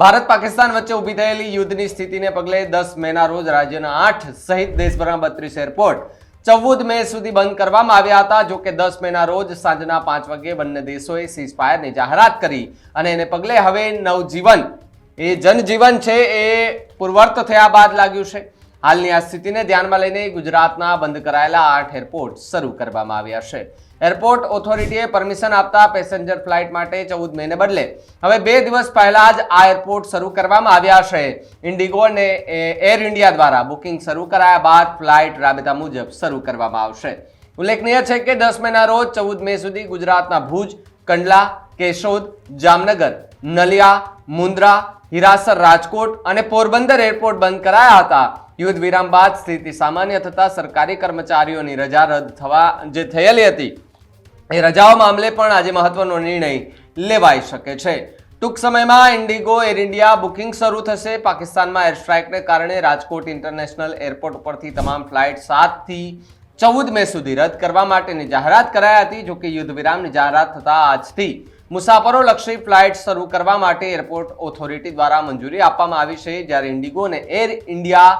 ભારત પાકિસ્તાન વચ્ચે ઊભી થયેલી યુદ્ધની સ્થિતિને પગલે દસ મેના રોજ રાજ્યના આઠ સહિત દેશભરના બત્રીસ એરપોર્ટ ચૌદ મે સુધી બંધ કરવામાં આવ્યા હતા. જો કે દસ મેના રોજ સાંજના પાંચ વાગ્યે બંને દેશોએ સીઝફાયરની જાહેરાત કરી અને એને પગલે હવે નવજીવન, એ જનજીવન છે એ પૂર્વર્ત થયા બાદ લાગ્યું છે. હાલની આ સ્થિતિને ધ્યાનમાં લઈને ગુજરાતના બંધ કરાયેલા આઠ એરપોર્ટ શરૂ કરવામાં આવ્યા છે. એરપોર્ટ ઓથોરિટીએ પરમિશન આપતા પેસેન્જર ફ્લાઇટ માટે ચૌદ મેને બદલે હવે બે દિવસ પહેલા જ આ એરપોર્ટ શરૂ કરવામાં આવ્યા છે. ઇન્ડિગો અને એર ઇન્ડિયા દ્વારા બુકિંગ શરૂ કરાયા બાદ ફ્લાઇટ રાબેતા મુજબ શરૂ કરવામાં આવશે. ઉલ્લેખનીય છે કે દસ મેના રોજ ચૌદ મે સુધી ગુજરાતના ભુજ, કંડલા, કેશોદ, જામનગર, નલિયા, મુન્દ્રા, હિરાસર, રાજકોટ અને પોરબંદર એરપોર્ટ બંધ કરાયા હતા. યુદ્ધ વિરામ બાદ સ્થિતિ સામાન્ય થતા સરકારી કર્મચારીઓની રજા રદ થવા જે થયેલી હતી, એ રજાઓ મામલે પણ આજે મહત્વનો નિર્ણય લેવાઈ શકે છે. ટૂંક સમયમાં ઇન્ડિગો, એર ઇન્ડિયા બુકિંગ શરૂ થશે. પાકિસ્તાનમાં એર સ્ટ્રાઇકને કારણે રાજકોટ ઇન્ટરનેશનલ એરપોર્ટ પરથી તમામ ફ્લાઇટ સાતથી ચૌદ મે સુધી રદ કરવા માટેની જાહેરાત કરાઈ હતી. જોકે યુદ્ધ વિરામની જાહેરાત થતા આજથી મુસાફરો લક્ષી ફ્લાઇટ શરૂ કરવા માટે એરપોર્ટ ઓથોરિટી દ્વારા મંજૂરી આપવામાં આવી છે. જ્યારે ઇન્ડિગો અને એર ઇન્ડિયા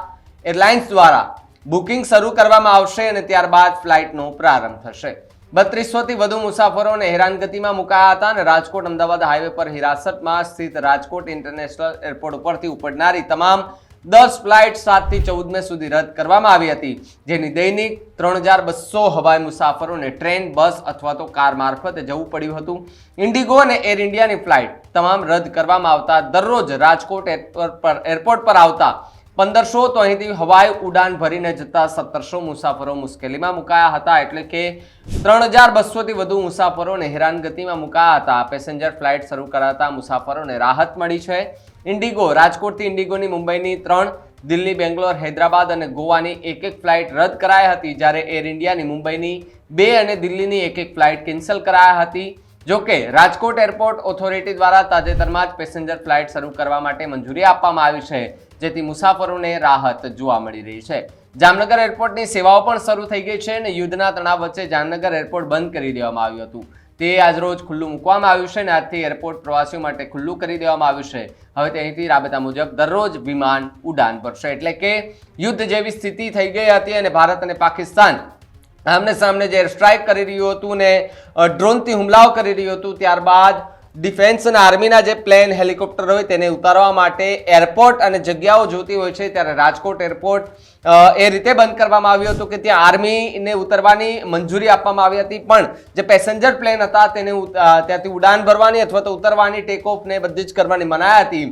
એરલાઇન્સ દ્વારા બુકિંગ શરૂ કરવામાં આવશે અને ત્યારબાદ ફ્લાઇટનો પ્રારંભ થશે. બત્રીસોથી વધુ મુસાફરોને હેરાનગતિમાં મુકાયા હતા અને રાજકોટ, અમદાવાદ હાઈવે પર હિરાસતમાં સ્થિત રાજકોટ ઇન્ટરનેશનલ એરપોર્ટ ઉપરથી ઉપડનારી તમામ દસ ફ્લાઇટ સાતથી ચૌદ મે સુધી રદ કરવામાં આવી હતી, જેની દૈનિક ત્રણ હજાર બસો હવાઈ મુસાફરોને ટ્રેન, બસ અથવા તો કાર મારફતે જવું પડ્યું હતું. ઇન્ડિગો અને એર ઇન્ડિયાની ફ્લાઇટ તમામ રદ કરવામાં આવતા દરરોજ રાજકોટ પર એરપોર્ટ પર આવતા પંદરસો તો અહીંથી હવાઈ ઉડાન ભરીને જતા સત્તરસો મુસાફરો મુશ્કેલીમાં મુકાયા હતા, એટલે કે ત્રણ હજાર બસોથી વધુ મુસાફરોને હેરાનગતિમાં મુકાયા હતા. પેસેન્જર ફ્લાઇટ શરૂ કરાતા મુસાફરોને રાહત મળી છે. ઇન્ડિગો, રાજકોટથી ઇન્ડિગોની મુંબઈની ત્રણ, દિલ્હી, બેંગ્લોર, હૈદરાબાદ અને ગોવાની એક એક ફ્લાઇટ રદ કરાઈ હતી, જ્યારે એર ઇન્ડિયાની મુંબઈની બે અને દિલ્હીની એક એક ફ્લાઇટ કેન્સલ કરાઈ હતી. જોકે રાજકોટ એરપોર્ટ ઓથોરિટી દ્વારા તાજેતરમાં જ પેસેન્જર ફ્લાઇટ શરૂ કરવા માટે મંજૂરી આપવામાં આવી છે, જેથી મુસાફરોને રાહત જોવા મળી રહી છે. જામનગર એરપોર્ટની સેવાઓ પણ શરૂ થઈ ગઈ છે અને યુદ્ધના તણાવ વચ્ચે જામનગર એરપોર્ટ બંધ કરી દેવામાં આવ્યું હતું. તે આજરોજ ખુલ્લું મૂકવામાં આવ્યું છે અને આજથી એરપોર્ટ પ્રવાસીઓ માટે ખુલ્લું કરી દેવામાં આવ્યું છે. હવે ત્યાંથી રાબેતા મુજબ દરરોજ વિમાન ઉડાન ભરશે. એટલે કે યુદ્ધ જેવી સ્થિતિ થઈ ગઈ હતી અને ભારત અને પાકિસ્તાન આમને સામને જે એર સ્ટ્રાઇક કરી રહ્યું હતું ને ડ્રોનથી હુમલાઓ કરી રહ્યું હતું, ત્યારબાદ ડિફેન્સ અને આર્મીના જે પ્લેન હેલિકોપ્ટર હોય તેને ઉતારવા માટે એરપોર્ટ અને જગ્યાઓ જોતી હોય છે. ત્યારે રાજકોટ એરપોર્ટ એ રીતે બંધ કરવામાં આવ્યું હતું કે ત્યાં આર્મીને ઉતરવાની મંજૂરી આપવામાં આવી હતી. પણ જે પેસેન્જર પ્લેન હતા તેને ત્યાંથી ઉડાન ભરવાની અથવા તો ઉતરવાની ટેક ને બધી જ કરવાની મનાઈ હતી.